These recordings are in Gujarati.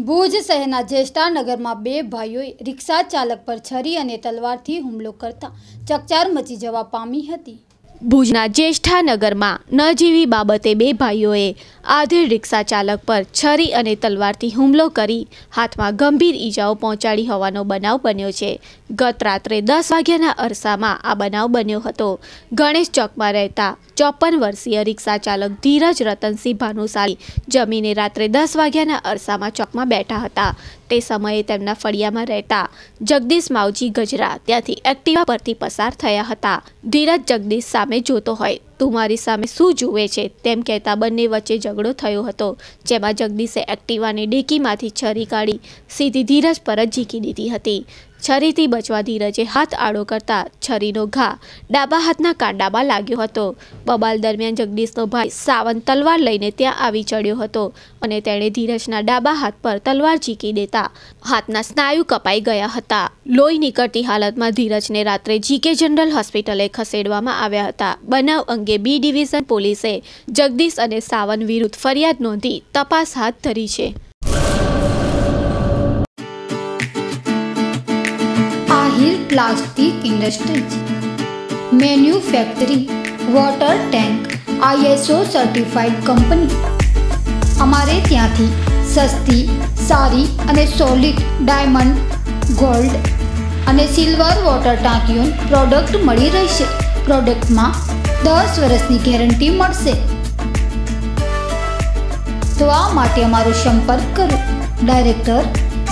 ભુજ શહેરના જેષ્ઠાનગરમાં બે ભાઈઓએ રિક્ષા ચાલક પર છરી અને તલવારથી હુમલો કરતા ચકચાર મચી જવા પામી હતી. ભુજના જ્યેષ્ઠાનગરમાં નજીવી બાબતે બે ભાઈઓએ આધેર રિક્ષા ચાલક પર છરી અને તલવારથી હુમલો કરી હાથમાં ગંભીર ઈજાઓ પહોંચાડી હોવાનો બનાવ બન્યો છે. ગત રાત્રે દસ વાગ્યાના અરસામાં આ બનાવ બન્યો હતો. ગણેશ ચોકમાં રહેતા ચોપન વર્ષીય રિક્ષા ચાલક ધીરજ રતનસિંહ ભાનુશાલી જમીને રાત્રે દસ વાગ્યાના અરસામાં ચોકમાં બેઠા હતા. તે સમયે તેમના ફળિયામાં રહેતા જગદીશ માવજી ગજરા ત્યાંથી એક્ટિવા પરથી પસાર થયા હતા. ધીરજ જગદીશ સામે જોતો હોય. તું મારી સામે શું જુએ છે? તેમ કહેતા બંને વચ્ચે ઝઘડો થયો હતો, જેમાં જગદીશે એક્ટિવાની ડેકીમાંથી છરી કાઢી સીધી ધીરજ પર જ ઝીકી દીધી હતી. છરીથી બચવા ધીરજે હાથ આડો કરતા છરીનો ઘા ડાબા હાથના કાંડામાં લાગ્યો હતો. બબાલ દરમિયાન જગદીશનો ભાઈ સાવન તલવાર લઈને ત્યાં આવી ચડ્યો હતો અને તેણે ધીરજના ડાબા હાથ પર તલવાર ઝીકી દેતા હાથના સ્નાયુ કપાઈ ગયા હતા. લોહી નીકળતી હાલતમાં ધીરજને રાત્રે જીકે જનરલ હોસ્પિટલે ખસેડવામાં આવ્યા હતા. બનાવ અંગે બી ડિવિઝન પોલીસે જગદીશ અને સાવન વિરુદ્ધ ફરિયાદ નોંધી તપાસ હાથ ધરી છે. Ahir plastic industries manufacturing water tank ISO certified company અમારે ત્યાંથી સસ્તી સારી અને સોલિડ ડાયમંડ ગોલ્ડ અને સિલ્વર વોટર ટાંકીઓ પ્રોડક્ટ મળી રહેશે પ્રોડક્ટમાં દસ વર્ષની ગેરંટી મળશે તો આ માટે અમારો સંપર્ક કરો. Director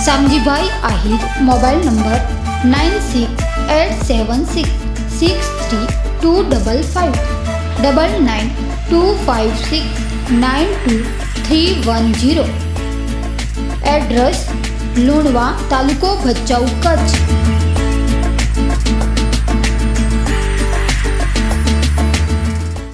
Shamjibhai Ahir mobile number nine six eight seven six six three two double five double nine two five six nine two three one zero address Lunva તાલુકો ભચાઉ કચ્છ